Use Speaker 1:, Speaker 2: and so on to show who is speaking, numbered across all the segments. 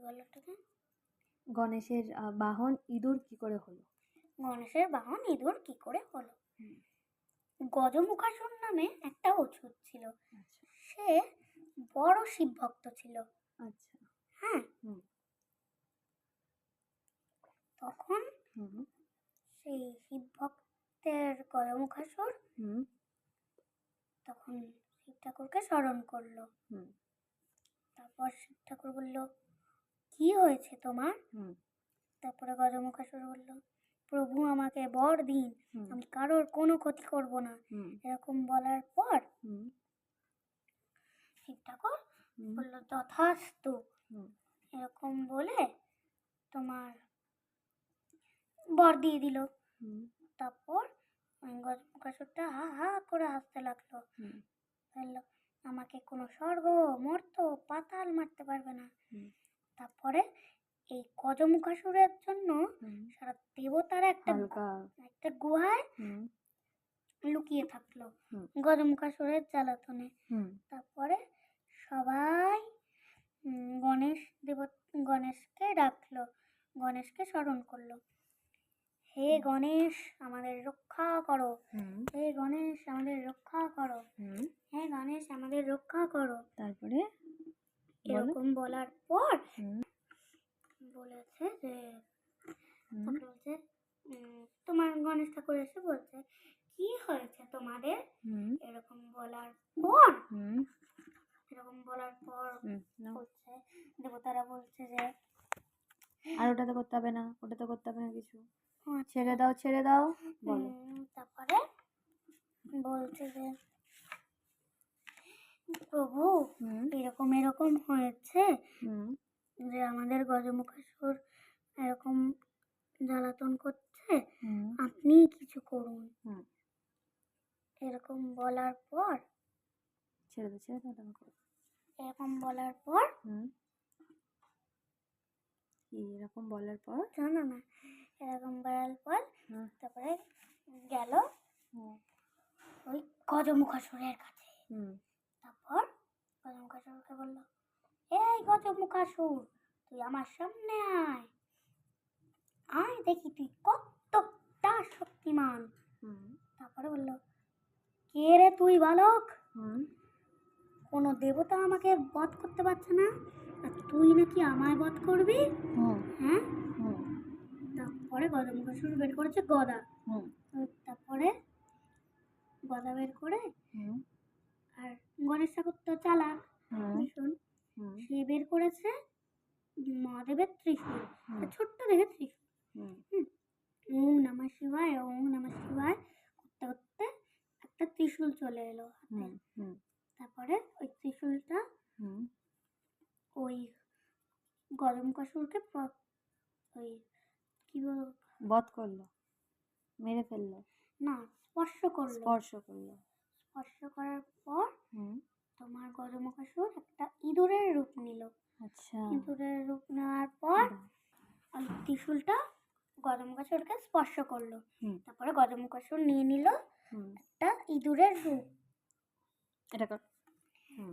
Speaker 1: বলো ওটাকে
Speaker 2: গণেশের বাহন ইঁদুর কি করে হলো?
Speaker 1: গণেশের বাহন ইঁদুর কি করে হলো। গজমুখাসুর নামে একটা অছুত ছিল।
Speaker 2: আচ্ছা।
Speaker 1: সে বড় শিব ভক্ত ছিল।
Speaker 2: আচ্ছা।
Speaker 1: হ্যাঁ। তখন সেই শিব ভক্তের গজমুখাসুর তখন শিব ঠাকুরকে স্মরণ করল। তারপর শিব ঠাকুর বলল কি হয়েছে তোমার? তারপরে গজমুখাসুর বলল প্রভু আমাকে বর দিন আমি কারোর কোনো ক্ষতি করব না। এরকম বলার পর শিব ঠাকুর বলল তথাস্তু এরকম বলে তোমার বর দিয়ে দিল। তারপর গজমুখাসুরটা হা হা করে হাসতে লাগল। বলল আমাকে কোনো স্বর্গ মর্ত পাতাল মারতে পারবে না। তারপরে এই গজমুখাসুরের জন্য সারা দেবতারা একটা একটা গুহায় লুকিয়ে থাকল। গজমুখাসুরের জ্বালাতনে। তারপরে সবাই গণেশ দেব গণেশকে ডাকলো। গণেশকে স্মরণ করল। হে গণেশ আমাদের রক্ষা করো। হে গণেশ আমাদের রক্ষা করো। হে গণেশ আমাদের রক্ষা করো
Speaker 2: তারপরে বলো
Speaker 1: এরকম বলার পর
Speaker 2: হুম
Speaker 1: বলেছে যে
Speaker 2: হুম
Speaker 1: তারপরে বলছে উম, তোমার গণেশ ঠাকুর এসে বলছে কি হয়েছে তোমাদের? এরকম বলার পর
Speaker 2: হুম।
Speaker 1: এরকম বলার পর। বলছে দেবতারা বলছে যে
Speaker 2: আর ওটাতে করতে হবে না ওটাতে করতে হবে না কিছু।
Speaker 1: আচ্ছা,
Speaker 2: ছেড়ে দাও ছেড়ে দাও বলো।
Speaker 1: তারপরে বলছে যে প্রভু এরকম এরকম হয়েছে যে আমাদের গজমুখাসুর এরকম জ্বালাতন করছে
Speaker 2: হুম
Speaker 1: আপনি কিছু করুন
Speaker 2: হুম
Speaker 1: এরকম বলার পর
Speaker 2: ছেড়ে দাও ছেড়ে ওটা
Speaker 1: এরকম বলার পর
Speaker 2: এরকম বলার পর?
Speaker 1: জানো না এরকম বলার পর তারপরে গেল ওই গজমুখাসুরের কাছে।
Speaker 2: হুম।
Speaker 1: তারপর গজমুখাসুরকে বলল এই গজমুখাসুর তুই আমার সামনে আয়। আয় দেখি তুই কতটা শক্তিমান। তারপরে বলল কে রে তুই বালক? কোনো দেবতা আমাকে বধ করতে পারছে না? আর তুই নাকি আমায় বধ করবি? হ্যাঁ? তারপরে গজমুখাসুর বের করেছে গদা। তারপরে গদা বের করে আর গণেশ ঠাকুর তো চালাক। ভীষণ। সে বের করেছে মহাদেবের ত্রিশূল।
Speaker 2: হুম।
Speaker 1: একটা ছোট্ট দেখে ত্রিশূল
Speaker 2: হুম
Speaker 1: ওম নমঃ শিবায় ওম নমঃ শিবায় করতে করতে একটা ত্রিশূল চলে এলো হাতে। তারপরে ওই ত্রিশূলটা ওই গরমকাসুরকে প- ওই কি বল
Speaker 2: বধ করল মেরে ফেলল।
Speaker 1: না স্পর্শ করল।
Speaker 2: স্পর্শ করল।
Speaker 1: স্পর্শ করার পর তোমার গজমকাসুর একটা ইঁদুরের রূপ নিল।
Speaker 2: আচ্ছা।
Speaker 1: ইঁদুরের রূপ নেওয়ার পর। ওই ত্রিশূলটা গজমকাসুরকে স্পর্শ করল। তারপরে গজমকাসুর নিয়ে নিল। একটা ইঁদুরের রূপ।
Speaker 2: এটা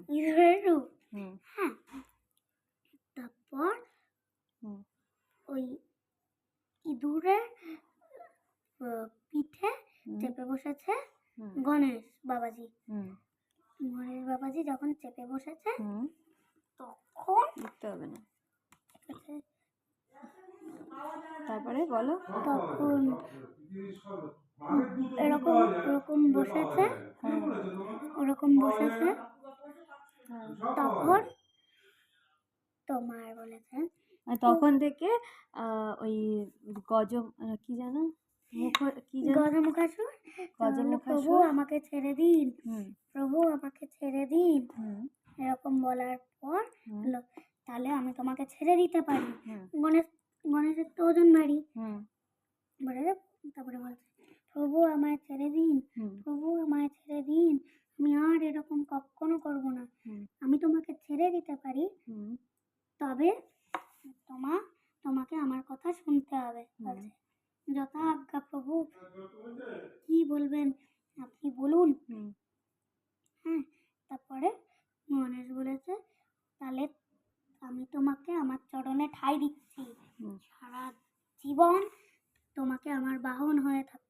Speaker 1: ইঁদুরের রূপ। হ্যাঁ। তারপর ওই ইঁদুরের পিঠে চেপে বসেছে গণেশ বাবাজি। গণেশ বাবাজি যখন চেপে বসেছে তখন
Speaker 2: লিখতে হবে না। তারপরে বলো।
Speaker 1: তখন এরকম ওরকম বসেছে ওরকম বসেছে। তখন তোমার বলেছে
Speaker 2: তখন থেকে ওই গজ কি জানো?
Speaker 1: গজমুখাসুর? প্রভু আমাকে ছেড়ে দিন। প্রভু আমাকে ছেড়ে দিন। এরকম বলার পর তাহলে আমি তোমাকে ছেড়ে দিতে পারি। গণেশ গণেশের তো ওজন
Speaker 2: হুম।
Speaker 1: বলে তারপরে বলছে প্রভু আমায় ছেড়ে দিন প্রভু আমায় ছেড়ে দিন আমি আর এরকম কখনো করব না। আমি তোমাকে ছেড়ে দিতে পারি তবে তোমা তোমাকে আমার কথা শুনতে হবে যথা আজ্ঞা প্রভু কি বলবেন আপনি বলুন। হ্যাঁ তারপরে গণেশ বলেছে তাহলে আমি তোমাকে আমার চরণে ঠাঁই দিচ্ছি। সারা জীবন তোমাকে আমার বাহন হয়ে
Speaker 2: হুম